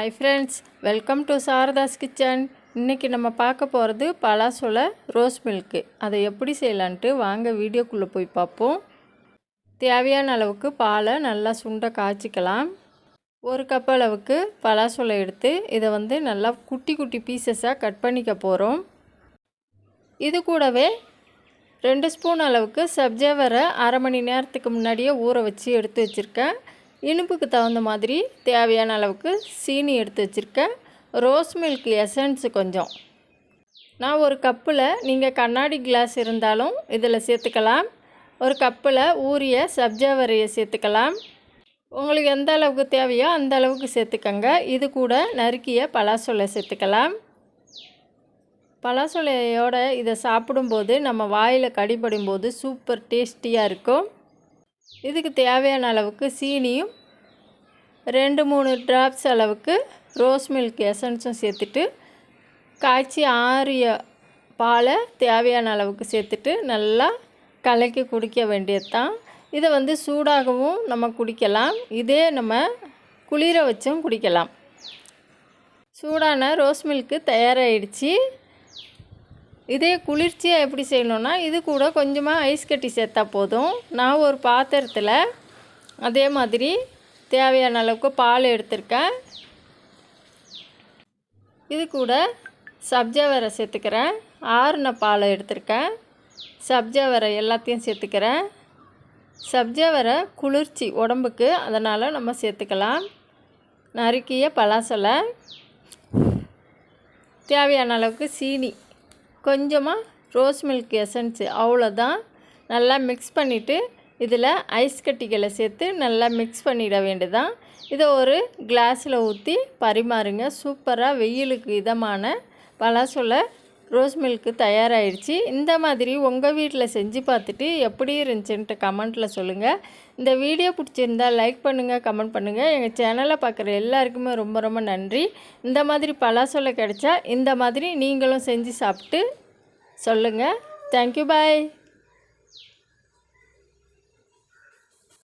Hi friends welcome to Saradha's kitchen இன்றைக்கி நம்ம பார்க்க போகிறது பலாசொல ரோஸ் மில்க்கு அதை எப்படி செய்யலான்ட்டு வாங்க வீடியோக்குள்ளே போய் பார்ப்போம். தேவையான அளவுக்கு பாலை நல்லா சுண்ட காய்ச்சிக்கலாம். ஒரு கப் அளவுக்கு பலாசொலை எடுத்து இதை வந்து நல்லா குட்டி குட்டி பீசஸாக கட் பண்ணிக்க போகிறோம் இது கூடவே ரெண்டு ஸ்பூன் அளவுக்கு சப்ஜா வர அரை மணி நேரத்துக்கு முன்னாடியே ஊற வச்சு எடுத்து வச்சுருக்கேன். இனிப்புக்கு தகுந்த மாதிரி தேவையான அளவுக்கு சீனி எடுத்து வச்சுருக்கேன். ரோஸ் மில்க் எசன்ஸு கொஞ்சம். நான் ஒரு கப்பில் நீங்கள் கண்ணாடி கிளாஸ் இருந்தாலும் இதில் சேர்த்துக்கலாம். ஒரு கப்பில் ஊறிய சப்ஜா வரையை சேர்த்துக்கலாம். உங்களுக்கு எந்த அளவுக்கு தேவையோ அந்த அளவுக்கு சேர்த்துக்கங்க. இது கூட நறுக்கிய பலாசொலை சேர்த்துக்கலாம். பலாசொலையோட இதை சாப்பிடும்போது நம்ம வாயில் கடிபடும் போது சூப்பர் டேஸ்டியாக இருக்கும். இதுக்கு தேவையான அளவுக்கு சீனியும் ரெண்டு மூணு ட்ராப்ஸ் அளவுக்கு ரோஸ் மில்க் எசன்ஸும் சேர்த்துட்டு காய்ச்சி ஆறிய பாலை தேவையான அளவுக்கு சேர்த்துட்டு நல்லா கலக்கி குடிக்க வேண்டியது தான் இதை வந்து சூடாகவும் நம்ம குடிக்கலாம். இதே நம்ம குளிர வச்சும் குடிக்கலாம். சூடான ரோஸ் மில்க்கு தயாராகிடுச்சு இதே குளிர்ச்சியாக எப்படி செய்யணுன்னா இது கூட கொஞ்சமாக ஐஸ் கட்டி சேர்த்தா போதும். நான் ஒரு பாத்திரத்தில் அதே மாதிரி தேவையான அளவுக்கு பால் எடுத்திருக்கேன். இது கூட சப்ஜா வரை சேர்த்துக்கிறேன். ஆறுன பாலை எடுத்திருக்கேன். சப்ஜா வரை எல்லாத்தையும் சேர்த்துக்கிறேன். சப்ஜா வரை குளிர்ச்சி உடம்புக்கு அதனால் நம்ம சேர்த்துக்கலாம். நறுக்கிய பலாசலை. தேவையான அளவுக்கு சீனி கொஞ்சமாக ரோஸ் மில்க் எசன்ஸு அவ்வளோதான். நல்லா மிக்ஸ் பண்ணிவிட்டு இதில் ஐஸ் கட்டிகளை சேர்த்து நல்லா மிக்ஸ் பண்ணிட வேண்டியதான் இதை ஒரு கிளாஸில் ஊற்றி பரிமாறுங்க. சூப்பராக வெயிலுக்கு இதமான பலாசொல ரோஸ் மில்க்கு தயாராகிடுச்சு இந்த மாதிரி உங்கள் வீட்டில் செஞ்சு பார்த்துட்டு எப்படி இருந்துச்சுன்ட்டு கமெண்ட்டில் சொல்லுங்கள் இந்த வீடியோ பிடிச்சிருந்தால் லைக் பண்ணுங்கள் கமெண்ட் பண்ணுங்கள் எங்கள் சேனலை பார்க்குற எல்லாருக்குமே ரொம்ப ரொம்ப நன்றி. இந்த மாதிரி பலாசொலை கிடச்சா இந்த மாதிரி நீங்களும் செஞ்சு சாப்பிட்டு சொல்லுங்கள் தேங்க்யூ பாய்